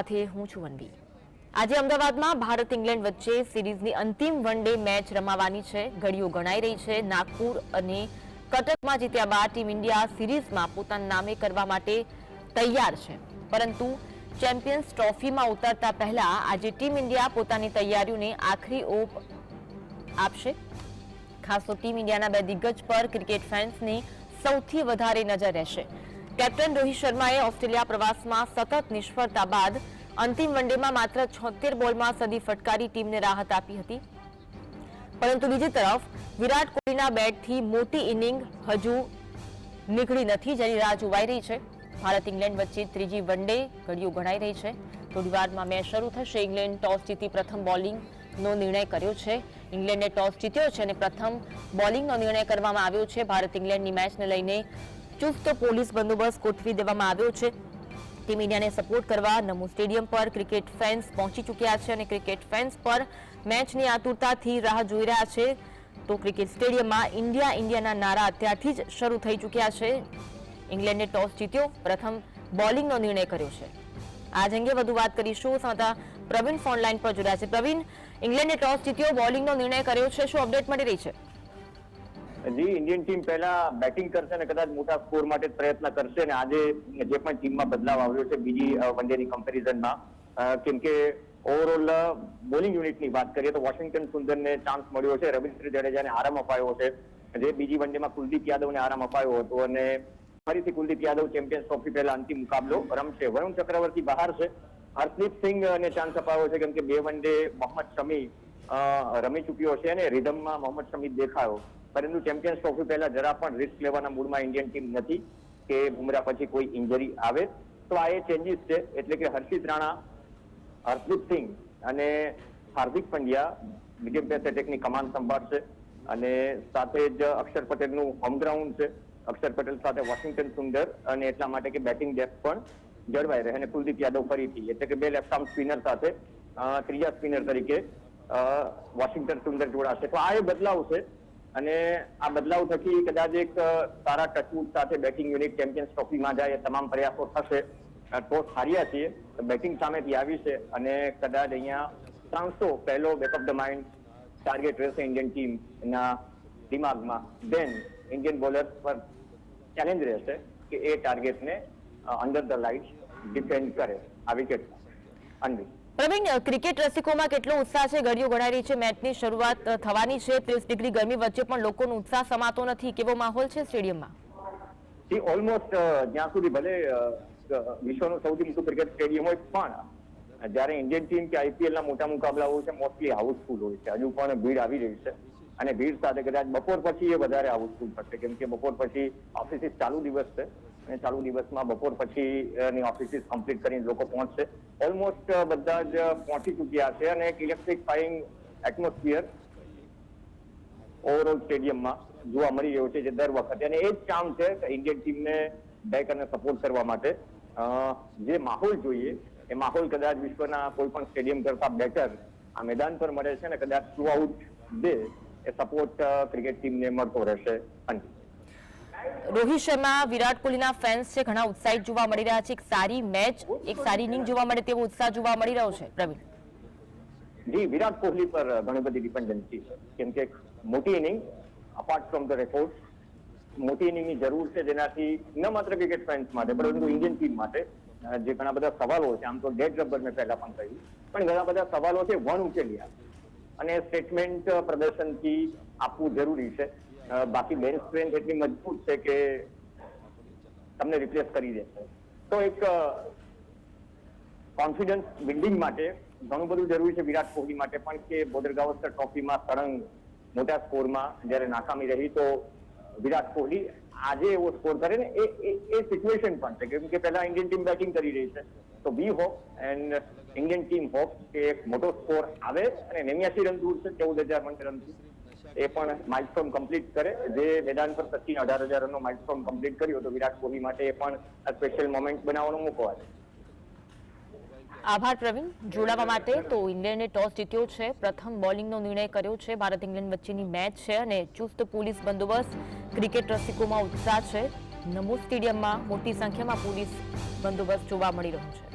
સાથે હું છું વનવી. આજે અમદાવાદમાં ભારત ઇંગ્લેન્ડ વચ્ચે સિરીઝની અંતિમ વન ડે મેચ રમાવાની છે. ઘડીઓ ગણાઈ રહી છે. નાગપુર અને કટકમાં જીત્યા બાદ ટીમ ઇન્ડિયા સિરીઝમાં પોતાના નામે કરવા માટે તૈયાર છે. પરંતુ ચેમ્પિયન્સ ટ્રોફીમાં ઉતરતા પહેલા આજે ટીમ ઇન્ડિયા પોતાની તૈયારીઓને આખરી ઓપ આપશે. ખાસ તો ટીમ ઇન્ડિયાના બે દિગ્ગજ પર ક્રિકેટ ફેન્સની સૌથી વધારે નજર રહેશે. કેપ્ટન રોહિત શર્માએ ઓસ્ટ્રેલિયા પ્રવાસમાં સતત નિષ્ફળતા બાદ અંતિમ વનડેમાં માત્ર છોતેર બોલમાં સદી ફટકારી ટીમને રાહત આપી હતી. પરંતુ બીજી તરફ, વિરાટ કોહલીના બેટથી મોટી ઇનિંગ હજુ નીકળી નથી જેની રાહ જોવાઈ રહી છે. ભારત ઇંગ્લેન્ડ વચ્ચે ત્રીજી વનડે ઘડીઓ ગણાઈ રહી છે. થોડીવારમાં મેચ શરૂ થશે. ઇંગ્લેન્ડ ટોસ જીતી પ્રથમ બોલિંગનો નિર્ણય કર્યો છે. ઇંગ્લેન્ડે ટોસ જીત્યો છે અને પ્રથમ બોલિંગનો નિર્ણય કરવામાં આવ્યો છે. ભારત ઇંગ્લેન્ડની મેચને લઈને ચુસ્ત પોલીસ બંદોબસ્ત ગોઠવી દેવામાં આવ્યો છે. ટીમ ઇન્ડિયાને સપોર્ટ કરવા નમો સ્ટેડિયમ પર ક્રિકેટ ફેન્સ પહોંચી ચૂક્યા છે અને ક્રિકેટ ફેન્સ પર મેચની આતુરતાથી રાહ જોઈ રહ્યા છે. તો ક્રિકેટ સ્ટેડિયમમાં ઇન્ડિયા ઇન્ડિયાના નારા અત્યારથી જ શરૂ થઈ ચૂક્યા છે. ઇંગ્લેન્ડે ટોસ જીત્યો, પ્રથમ બોલિંગનો નિર્ણય કર્યો છે. આજ અંગે વધુ વાત કરીશું. સંવાદદાતા પ્રવીણ ફોન લાઈન પર જોડાયા છે. પ્રવીણ, ઇંગ્લેન્ડે ટોસ જીત્યો, બોલિંગનો નિર્ણય કર્યો છે. શું અપડેટ મળી રહી છે? જી ઇન્ડિયન ટીમ પહેલા બેટિંગ કરશે અને કદાચ મોટા સ્કોર માટે પ્રયત્ન કરશે અને આજે જે પણ ટીમમાં બદલાવ આવ્યો છે, બીજી વન ડેની કમ્પેરિઝનમાં કેમ કે ઓવરઓલ બોલિંગ યુનિટની વાત કરીએ તો વોશિંગ્ટન સુંદરને ચાન્સ મળ્યો છે, રવિન્દ્ર જાડેજાને આરામ અપાયો છે જે બીજી વન ડેમાં કુલદીપ યાદવને આરામ અપાયો હતો અને ફરીથી કુલદીપ યાદવ ચેમ્પિયન્સ ટ્રોફી પહેલા અંતિમ મુકાબલો રમશે. વરુણ ચક્રવર્તી બહાર છે હર્ષદીપ સિંઘને ચાન્સ અપાયો છે, કેમ કે બે વન ડે મોહમ્મદ શમી રમી ચૂક્યો છે અને રિધમમાં મોહમ્મદ શમી દેખાયો. પરંતુ ચેમ્પિયન્સ ટ્રોફી પહેલા જરા પણ રિસ્ક લેવાના મૂડમાં ઇન્ડિયન ટીમ નથી કે બુમરા પછી કોઈ ઇન્જરી આવે. તો આ એ ચેન્જીસ છે. એટલે કે હર્ષિત રાણા, હરદીપ સિંઘ અને હાર્દિક પંડ્યા મીડિયમ પેસ એટેકની કમાન સંભાળશે. અને સાથે જ અક્ષર પટેલનું હોમ ગ્રાઉન્ડ છે. અક્ષર પટેલ સાથે વોશિંગ્ટન સુંદર અને એટલા માટે કે બેટિંગ ડેપ્થ પણ જળવાઈ રહે. અને કુલદીપ યાદવ ફરીથી. એટલે કે બે લેફ્ટ આર્મ સ્પિનર સાથે ત્રીજા સ્પિનર તરીકે વોશિંગ્ટન સુંદર જોડાશે. તો આ એ બદલાવ છે. અને આ બદલાવ થકી કદાચ એક સારા ટચવુડ સાથે બેટિંગ યુનિટ ચેમ્પિયન્સ ટ્રોફીમાં જાય તમામ પ્રયાસો થશે. ટોસ હાર્યા છીએ. બેટિંગ સામેથી આવી છે અને કદાચ અહીંયા ત્રણસો પહેલો back of the mind target રહેશે ઇન્ડિયન ટીમ ના દિમાગમાં. દેન ઇન્ડિયન બોલર્સ પર ચેલેન્જ રહેશે કે એ ટાર્ગેટને અંડર ધ લાઇટ ડિફેન્ડ કરે. આ વિકેટ અનવી પ્રવીણ ક્રિકેટ રસિકોમાં કેટલો ઉત્સાહ છે? ગળીઓ ગણાઈ રહી છે મેચની શરૂઆત થવાની છે. ત્રીસ ડિગ્રી ગરમી વચ્ચે પણ લોકોનો ઉત્સાહ સમાતો નથી. કેવો માહોલ છે સ્ટેડિયમમાં? See, ઓલમોસ્ટ જ્યાં સુધી ભલે વિશ્વનું સૌથી મોટું ક્રિકેટ સ્ટેડિયમ હોય પણ જ્યારે ઇન્ડિયન ટીમ કે આઈપીએલ ના મોટા મુકાબલા હોય છે મોસ્ટલી હાઉસફુલ હોય છે. હજુ પણ ભીડ આવી રહી છે. અને ભીડ સાથે કદાચ બપોર પછી એ વધારે હાઉસફુલ થશે. કેમ કે બપોર પછી ઓફિસીસ ચાલુ દિવસ છે. અને ચાલુ દિવસમાં બપોર પછી ની ઓફિસીસ કમ્પ્લીટ કરીને લોકો પહોંચશે. ઓલમોસ્ટ બધા જ પહોંચી ચૂક્યા છે અને એક ઇલેક્ટ્રિફાઈંગ એટમોસ્ફિયર ઓવરઓલ સ્ટેડિયમમાં જોવા મળી રહ્યો છે જે દર વખતે. અને એ જ કામ છે ઇન્ડિયન ટીમને બેક અને સપોર્ટ કરવા માટે. જે માહોલ જોઈએ, એ માહોલ કદાચ વિશ્વના કોઈ પણ સ્ટેડિયમ કરતા બેટર આ મેદાન પર મળે છે અને કદાચ થ્રુ આઉટ ડે એ સપોર્ટ ક્રિકેટ ટીમને મળતો રહેશે. અને રોહિત શર્મા, વિરાટ કોહલીના ફેન્સ છે, ઘણા ઉત્સાહિત જોવા મળી રહ્યા છે. એક સારી મેચ એક સારી ઇનિંગ જોવા મળે તેવો ઉત્સાહ જોવા મળી રહ્યો છે, પ્રવીણ. જી, વિરાટ કોહલી પર ઘણી બધી ડિપેન્ડન્સી છે. કેમ કે મોટી inning apart from the record મોટી ઇનિંગની જરૂર છે જેનાથી ન માત્ર ક્રિકેટ ફેન્સ માટે, પરંતુ ઇન્ડિયન ટીમ માટે જે ઘણા બધા સવાલો છે, આમ તો ડેડ રબર મેં પહેલા પણ કહ્યું, પણ ઘણા બધા સવાલો છે વન ઉકેલ્યા અને સ્ટેટમેન્ટ પ્રદર્શનથી આપવું જરૂરી છે. બાકી બેન સ્ટ્રેન્થ એટલી મજબૂત છે કે તમને રિપ્લેસ કરી દેશે તો એક કોન્ફિડન્સ બિલ્ડિંગ માટે ઘણું બધું જરૂરી છે વિરાટ કોહલી માટે પણ કે બોર્ડર ગાવસ્કર ટ્રોફીમાં સળંગ મોટા સ્કોરમાં જ્યારે નાકામી રહી તો વિરાટ કોહલી આજે એવો સ્કોર કરે ને, એ, એ- સિચ્યુએશન પણ છે. કેમ કે પહેલા ઇન્ડિયન ટીમ બેટિંગ કરી રહી છે. તો we hope and Indian team hope કે એક મોટો સ્કોર આવે અને નેવ્યાસી રન દૂર છે, ચૌદ હજાર રનથી. એ પણ માઇલસ્ટોન કમ્પ્લીટ કરે. જે મેદાન પર સચિન અઢાર હજાર રનનો માઇલસ્ટોન કમ્પ્લીટ કર્યો તો વિરાટ કોહલી માટે એ પણ સ્પેશિયલ મોમેન્ટ બનાવવાનો મૂકવા આવે આભાર પ્રવીણ. જોડાવા માટે તો ઇંગ્લેન્ડે ટોસ જીત્યો છે. પ્રથમ બોલિંગનો નિર્ણય કર્યો છે. ભારત ઇંગ્લેન્ડ વચ્ચેની મેચ છે અને ચુસ્ત પોલીસ બંદોબસ્ત ક્રિકેટ રસિકોમાં ઉત્સાહ છે. નમો સ્ટેડિયમમાં મોટી સંખ્યામાં પોલીસ બંદોબસ્ત જોવા મળી રહ્યો છે.